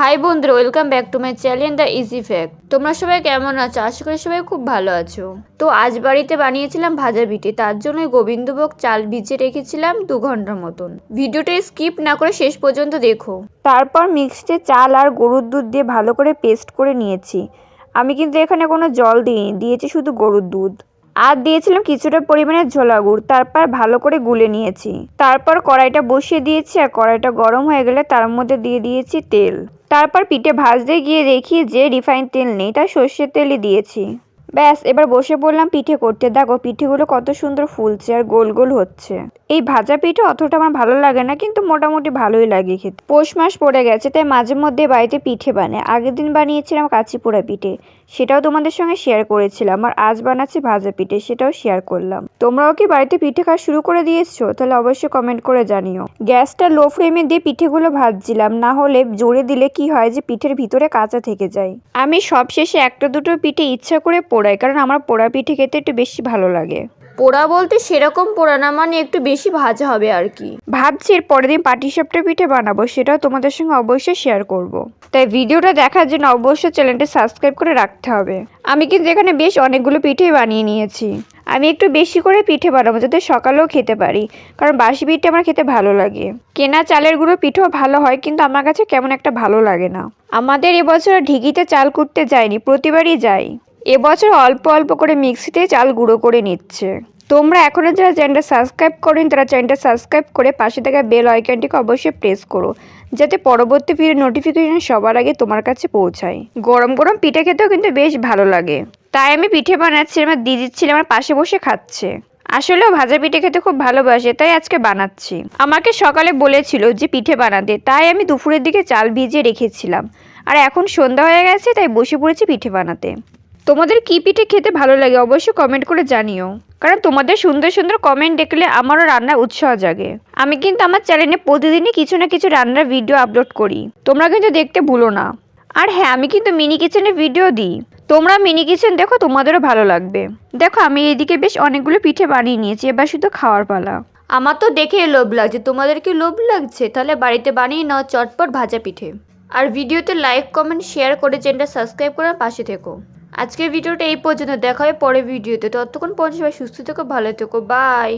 High বন্ধুরা, welcome back to my channel the easy fact. তোমরা সবাই কেমন আছো? আশা করি সবাই খুব ভালো আছো। তো আজ বাড়িতে বানিয়েছিলাম ভাজা পিঠে তার জন্য গোবিন্দভোগ চাল ভিজিয়ে রেখেছিলাম দু ঘণ্টার মতন। ভিডিওটা স্কিপ না করে শেষ পর্যন্ত দেখো। তারপর মিক্সডে চাল আর গরুর দুধ দিয়ে ভালো করে পেস্ট করে নিয়েছি। আমি কিন্তু এখানে কোনো জল দিইনি, দিয়েছি শুধু গরুর দুধ। আর দিয়েছিলাম কিছুটা পরিমাণে ঝোলা গুড়, তারপর ভালো করে গুলে নিয়েছি। তারপর কড়াইটা বসিয়ে দিয়েছি, আর কড়াইটা গরম হয়ে গেলে তার মধ্যে দিয়ে দিয়েছি তেল। তারপর পিঠে ভাজতে গিয়ে দেখি যে রিফাইন তেল নেই তা সর্ষের তেলই দিয়েছি। ব্যাস, এবার বসে পড়লাম পিঠে করতে। দেখো, পিঠেগুলো কত সুন্দর ফুলছে আর গোল গোল হচ্ছে। এই ভাজা পিঠে অতটা আমার ভালো লাগে না, কিন্তু মোটামুটি ভালোই লাগে খেতে। পৌষ মাস পড়ে গেছে, তাই মাঝে মধ্যে বাড়িতে পিঠে বানায় আগের দিন বানিয়েছিলাম কাচি পোড়া পিঠে, সেটাও তোমাদের সঙ্গে শেয়ার করেছিলাম আর আজ বানাচ্ছি ভাজা পিঠে, সেটাও শেয়ার করলাম। তোমরাও কি বাড়িতে পিঠে খাওয়া শুরু করে দিয়েছ? তাহলে অবশ্যই কমেন্ট করে জানিও। গ্যাসটা লো ফ্লেমে দিয়ে পিঠেগুলো ভাজছিলাম, না হলে জোরে দিলে কি হয় যে পিঠের ভিতরে কাঁচা থেকে যায়। আমি সবশেষে একটা দুটো পিঠে ইচ্ছা করে পোড়াই, কারণ আমার পোড়া পিঠে খেতে একটু বেশি ভালো লাগে। পোড়া বলতে সেরকম পোড়া না মানে একটু বেশি ভাজা হবে আর কি। ভাবছি এর পরের দিন পাটিসাপটা পিঠে বানাবো, সেটাও তোমাদের সঙ্গে অবশ্যই শেয়ার করব। তাই ভিডিওটা দেখার জন্য অবশ্যই চ্যানেলটা সাবস্ক্রাইব করে রাখতে হবে। আমি কিন্তু এখানে বেশ অনেকগুলো পিঠে বানিয়ে নিয়েছি। আমি একটু বেশি করে পিঠে বানাবো, যাতে সকালেও খেতে পারি, কারণ বাসি পিঠে আমার খেতে ভালো লাগে। কেনা চালের গুঁড়ো পিঠেও ভালো হয়, কিন্তু আমার কাছে কেমন একটা ভালো লাগে না। আমাদের এবছর ঢিকিতে চাল কুটতে যায়নি প্রতিবারই যাই। এবছর অল্প অল্প করে মিক্সিতে চাল গুঁড়ো করে নিচ্ছে। তোমরা এখনও যারা চ্যানেলটা সাবস্ক্রাইব করেন, তারা চ্যানেলটা সাবস্ক্রাইব করে পাশে থাকা বেল আইকনটিকে অবশ্যই প্রেস করো, যাতে পরবর্তী ভিডিও নোটিফিকেশন সবার আগে তোমার কাছে পৌঁছায়। গরম গরম পিঠে খেতেও কিন্তু বেশ ভালো লাগে। তাই আমি পিঠে বানাচ্ছি, আমার দিদি ছিল আমার পাশে বসে খাচ্ছে। আসলেও ভাজা পিঠে খেতে খুব ভালোবাসে, তাই আজকে বানাচ্ছি। আমাকে সকালে বলেছিল যে পিঠে বানাতে, তাই আমি দুপুরের দিকে চাল ভিজিয়ে রেখেছিলাম। আর এখন সন্ধ্যা হয়ে গেছে, তাই বসে পড়েছি পিঠে বানাতে। তোমাদের কি পিঠে খেতে ভালো লাগে অবশ্যই কমেন্ট করে জানিও। কারণ তোমাদের সুন্দর সুন্দর কমেন্ট দেখলে আমারও রান্নার উৎসাহ জাগে। আমি কিন্তু আমার চ্যানেলে প্রতিদিনই কিছু না কিছু রান্নার ভিডিও আপলোড করি। তোমরা কিন্তু দেখতে ভুলো না। আর হ্যাঁ আমি কিন্তু মিনি কিচেনের ভিডিও দিই। তোমরা মিনি কিচেন দেখো, তোমাদেরও ভালো লাগবে। দেখো, আমি এইদিকে বেশ অনেকগুলো পিঠে বানিয়ে নিয়েছি, এবার শুধু খাওয়ার পালা। আমার তো দেখে লোভ লাগছে। তোমাদের কি লোভ লাগছে? তাহলে বাড়িতে বানিয়ে নাও চটপট ভাজা পিঠে। আর ভিডিওতে লাইক কমেন্ট শেয়ার করে চ্যানেলটা সাবস্ক্রাইব করে আমার পাশে থেকো। আজকের ভিডিওটা এই পর্যন্ত। দেখা হয় পরে ভিডিওতে। ততক্ষণ পর্যন্ত সবাই সুস্থ থেকো, ভালো থেকো। বাই